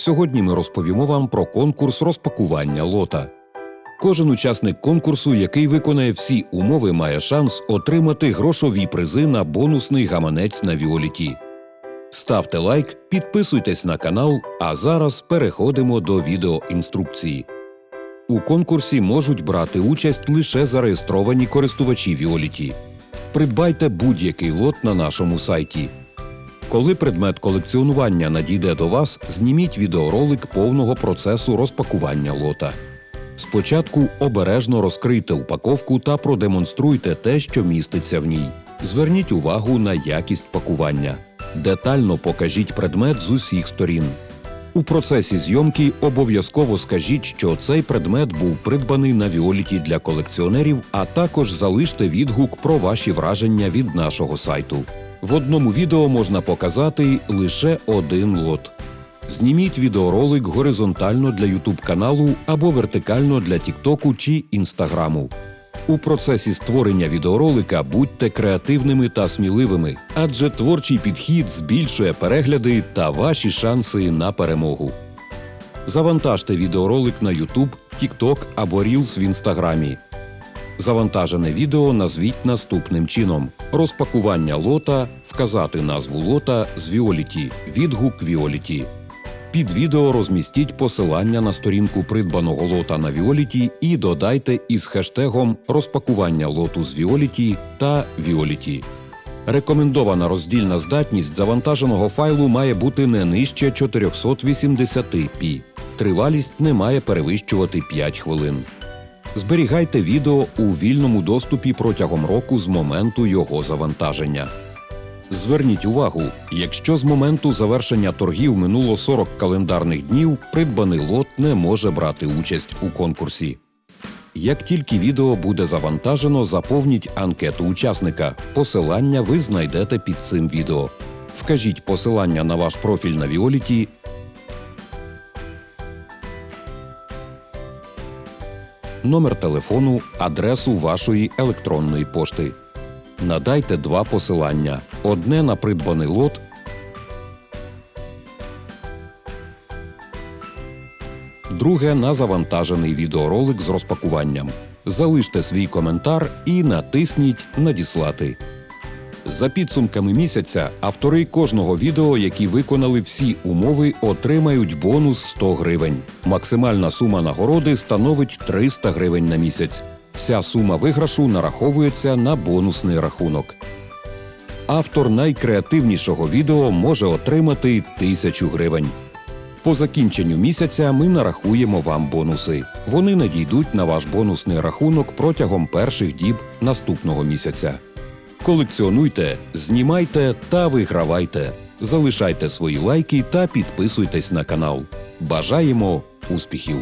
Сьогодні ми розповімо вам про конкурс розпакування лота. Кожен учасник конкурсу, який виконає всі умови, має шанс отримати грошові призи на бонусний гаманець на Віоліті. Ставте лайк, підписуйтесь на канал, а зараз переходимо до відеоінструкції. У конкурсі можуть брати участь лише зареєстровані користувачі Віоліті. Придбайте будь-який лот на нашому сайті. Коли предмет колекціонування надійде до вас, зніміть відеоролик повного процесу розпакування лота. Спочатку обережно розкрийте упаковку та продемонструйте те, що міститься в ній. Зверніть увагу на якість пакування. Детально покажіть предмет з усіх сторін. У процесі зйомки обов'язково скажіть, що цей предмет був придбаний на Віоліті для колекціонерів, а також залиште відгук про ваші враження від нашого сайту. В одному відео можна показати лише один лот. Зніміть відеоролик горизонтально для YouTube каналу або вертикально для TikTok чи Інстаграму. У процесі створення відеоролика будьте креативними та сміливими, адже творчий підхід збільшує перегляди та ваші шанси на перемогу. Завантажте відеоролик на YouTube, TikTok або Reels в Інстаграмі. Завантажене відео назвіть наступним чином: розпакування лота, вказати назву лота з Віоліті, відгук Віоліті. Під відео розмістіть посилання на сторінку придбаного лота на Віоліті і додайте із хештегом розпакування лоту з Віоліті та Віоліті. Рекомендована роздільна здатність завантаженого файлу має бути не нижче 480 пі. Тривалість не має перевищувати 5 хвилин. Зберігайте відео у вільному доступі протягом року з моменту його завантаження. Зверніть увагу, якщо з моменту завершення торгів минуло 40 календарних днів, придбаний лот не може брати участь у конкурсі. Як тільки відео буде завантажено, заповніть анкету учасника. Посилання ви знайдете під цим відео. Вкажіть посилання на ваш профіль на Віоліті, номер телефону, адресу вашої електронної пошти. Надайте два посилання: одне на придбаний лот, друге на завантажений відеоролик з розпакуванням. Залиште свій коментар і натисніть Надіслати. За підсумками місяця, автори кожного відео, які виконали всі умови, отримають бонус 100 гривень. Максимальна сума нагороди становить 300 гривень на місяць. Вся сума виграшу нараховується на бонусний рахунок. Автор найкреативнішого відео може отримати 1000 гривень. По закінченню місяця ми нарахуємо вам бонуси. Вони надійдуть на ваш бонусний рахунок протягом перших діб наступного місяця. Колекціонуйте, знімайте та вигравайте. Залишайте свої лайки та підписуйтесь на канал. Бажаємо успіхів!